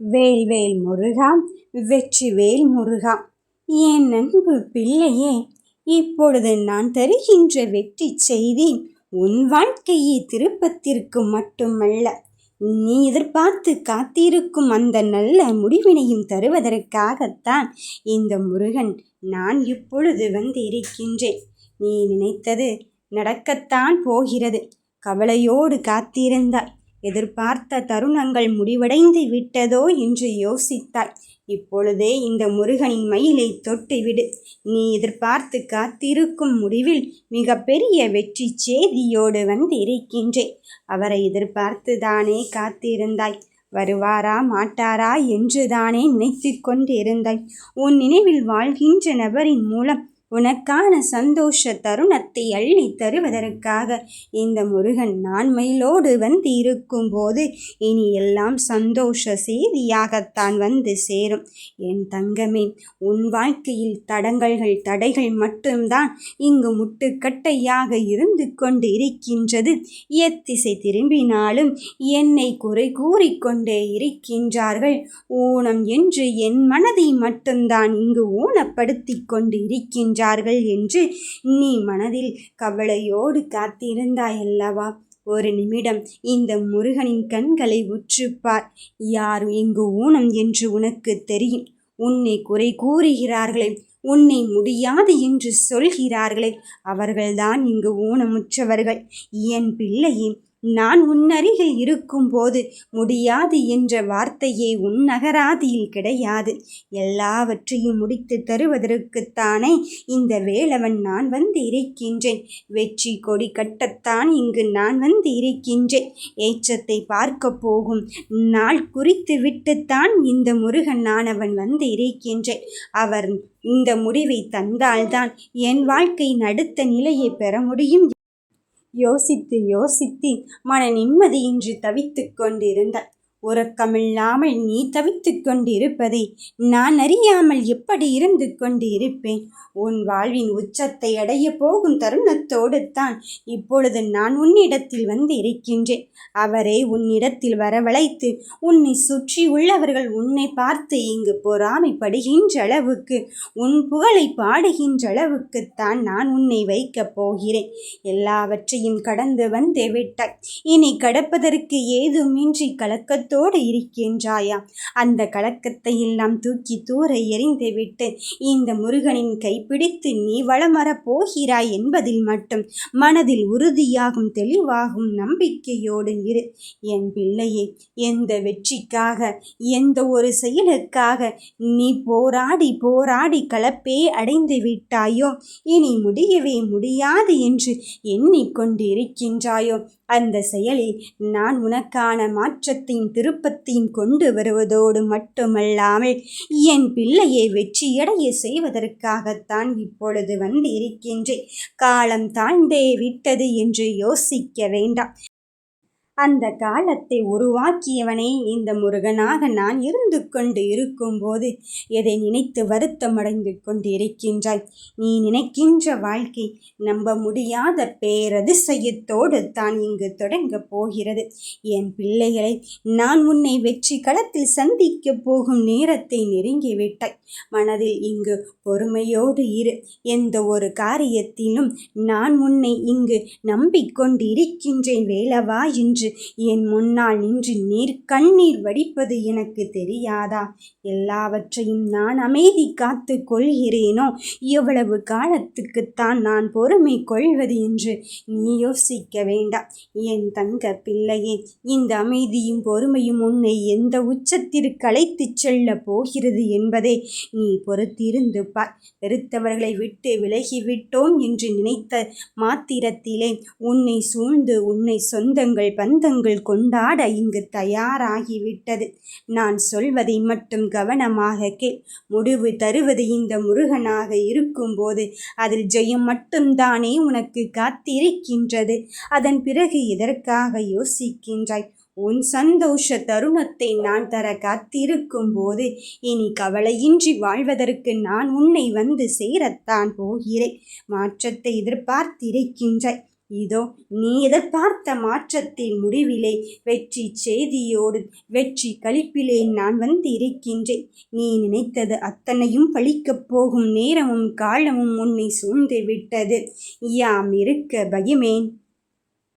வேல்வேல் முருகா வெற்றி வேல் முருகா. என் நண்பு பிள்ளையே இப்பொழுது நான் தருகின்ற வெற்றி செய்தி உன் வாழ்க்கையை திருப்பத்திற்கு மட்டுமல்ல நீ எதிர்பார்த்து காத்திருக்கும் அந்த நல்ல முடிவினையும் தருவதற்காகத்தான் இந்த முருகன் நான் இப்பொழுது வந்து இருக்கின்றேன் நீ நினைத்தது நடக்கத்தான் போகிறது. கவலையோடு காத்திருந்தாய். எதிர்பார்த்த தருணங்கள் முடிவடைந்து விட்டதோ என்று யோசித்தாய். இப்பொழுதே இந்த முருகனின் மயிலை தொட்டுவிடு. நீ எதிர்பார்த்து காத்திருக்கும் முடிவில் மிக பெரிய வெற்றி செய்தியோடு வந்து இருக்கின்றேன் அவரை எதிர்பார்த்து தானே காத்திருந்தாய். வருவாரா மாட்டாரா என்று தானே நினைத்து கொண்டிருந்தாய். உன் நினைவில் வாழ்கின்ற நபரின் மூலம் உனக்கான சந்தோஷ தருணத்தை அள்ளி தருவதற்காக இந்த முருகன் நான் மயிலோடு வந்து இருக்கும்போது இனி எல்லாம் சந்தோஷ செய்தியாகத்தான் வந்து சேரும். என் தங்கமே உன் வாழ்க்கையில் தடங்கல்கள் தடைகள் மட்டும்தான் இங்கு முட்டுக்கட்டையாக இருந்து கொண்டு இருக்கின்றது எத்திசை திரும்பினாலும் என்னை குறை கூறிக்கொண்டே இருக்கின்றார்கள். ஊனம் என்று என் மனதை மட்டும்தான் இங்கு ஊனப்படுத்தி கொண்டு இருக்கின்ற சென்றார்கள் என்று நீ மனதில் கவலையோடு காத்திருந்தாயல்லவா? ஒரு நிமிடம் இந்த முருகனின் கண்களை உற்றுப்பார். யார் இங்கு ஊனம் என்று உனக்கு தெரியும். உன்னை குறை கூறுகிறார்களே. உன்னை முடியாது என்று சொல்கிறார்களே. அவர்கள்தான் இங்கு ஊனமுற்றவர்கள். என் பிள்ளையின் நான் உன்னருகில் இருக்கும்போது முடியாது என்ற வார்த்தையே உன் நகராதியில் கிடையாது. எல்லாவற்றையும் முடித்து தருவதற்குத்தானே இந்த வேளவன் நான் வந்து இருக்கின்றேன். வெற்றி கொடி கட்டத்தான் இங்கு நான் வந்து இருக்கின்றேன். ஏற்றத்தை பார்க்க போகும் நாள் குறித்து விட்டுத்தான் இந்த முருகன் நானவன் வந்து இருக்கின்றேன். அவர் இந்த முடிவை தந்தால்தான் என் வாழ்க்கை நடுத்த நிலையை பெற முடியும். யோசித்து யோசித்து மன நிம்மதியின்றி தவித்து கொண்டிருந்தாள் உறக்கமில்லாமல் நீ தவித்து கொண்டிருப்பதை நான் அறியாமல் எப்படி இருந்து கொண்டு இருப்பேன் உன் வாழ்வின் உச்சத்தை அடைய போகும் தருணத்தோடு தான் இப்பொழுது நான் உன்னிடத்தில் வந்து இருக்கின்றேன் அவரே உன்னிடத்தில் வரவழைத்து உன்னை சுற்றி உள்ளவர்கள் உன்னை பார்த்து இங்கு பொறாமைப்படுகின்ற அளவுக்கு உன் புகழை பாடுகின்ற அளவுக்குத்தான் நான் உன்னை வைக்கப் போகிறேன். எல்லாவற்றையும் கடந்து வந்து விட்டாய். இனி கடப்பதற்கு ஏதுமின்றி கலக்க கலக்கத்தோடு இருக்கின்றாயா? அந்த கலக்கத்தை எல்லாம் தூக்கி தூர எறிந்துவிட்டு இந்த முருகனின் கைப்பிடித்து நீ வளமரப் போகிறாய் என்பதில் மட்டும் மனதில் உறுதியாகும் தெளிவாகும் நம்பிக்கையோடு இரு. என் பிள்ளையே எந்த வெற்றிக்காக எந்த ஒரு செயலுக்காக நீ போராடி போராடி கலப்பே அடைந்து விட்டாயோ? இனி முடியவே முடியாது என்று எண்ணிக்கொண்டிருக்கின்றாயோ? அந்த செயலில் நான் உனக்கான மாற்றத்தையும் திருப்பத்தையும் கொண்டு வருவதோடு மட்டுமல்லாமல் என் பிள்ளையை வெற்றியடைய செய்வதற்காகத்தான் இப்பொழுது வந்து இருக்கின்றேன் காலம் தாழ்ந்தே விட்டது என்று யோசிக்க வேண்டாம். அந்த காலத்தை உருவாக்கியவனே இந்த முருகனாக நான் இருந்து கொண்டு இருக்கும்போது எதை நினைத்து வருத்தமடைந்து கொண்டு இருக்கின்றாய் நீ நினைக்கின்ற வாழ்க்கை நம்ப முடியாத பேரதிசயத்தோடு தான் இங்கு தொடங்கப் போகிறது. என் பிள்ளைகளை நான் உன்னை வெற்றி களத்தில் சந்திக்க போகும் நேரத்தை நெருங்கிவிட்டாய். மனதில் இங்கு பொறுமையோடு இரு. எந்த ஒரு காரியத்திலும் நான் உன்னை இங்கு நம்பிக்கொண்டு இருக்கின்றேன் வேலவா என்று என் முன்னால் நின்று நீர் கண்ணீர் வடிப்பது எனக்கு தெரியாதா? எல்லாவற்றையும் நான் அமைதி காத்து கொள்கிறேனோ? எவ்வளவு காலத்துக்குத்தான் நான் பொறுமை கொள்வது என்று நீ யோசிக்க வேண்டாம். என் தங்க பிள்ளையே இந்த அமைதியும் பொறுமையும் உன்னை எந்த உச்சத்திற்கு அழைத்துச் செல்ல போகிறது என்பதை நீ பொறுத்திருந்து பார். வெறுத்தவர்களை விட்டு விலகிவிட்டோம் என்று நினைத்த மாத்திரத்திலே உன்னை சூழ்ந்து உன்னை சொந்தங்கள் பந்த சொந்தங்கள் கொண்டாட இங்கு தயாராகிவிட்டது. நான் சொல்வதை மட்டும் கவனமாக கேள். முடிவு தருவது இந்த முருகனாக இருக்கும்போது அதில் ஜெயம் மட்டும்தானே உனக்கு காத்திருக்கின்றது. அதன் பிறகு இதற்காக யோசிக்கின்றாய்? உன் சந்தோஷ தருணத்தை நான் தர காத்திருக்கும் போது இனி கவலையின்றி வாழ்வதற்கு நான் உன்னை வந்து சேரத்தான் போகிறேன். மாற்றத்தை எதிர்பார்த்திருக்கின்றாய். இதோ நீ எதிர்பார்த்த மாற்றத்தின் முடிவிலே வெற்றி செய்தியோடு வெற்றி கழிப்பிலே நான் வந்து இருக்கின்றேன் நீ நினைத்தது அத்தனையும் பழிக்கப் போகும் நேரமும் காலமும் உன்னை சூழ்ந்து விட்டது. யாம் இருக்க பயமேன்?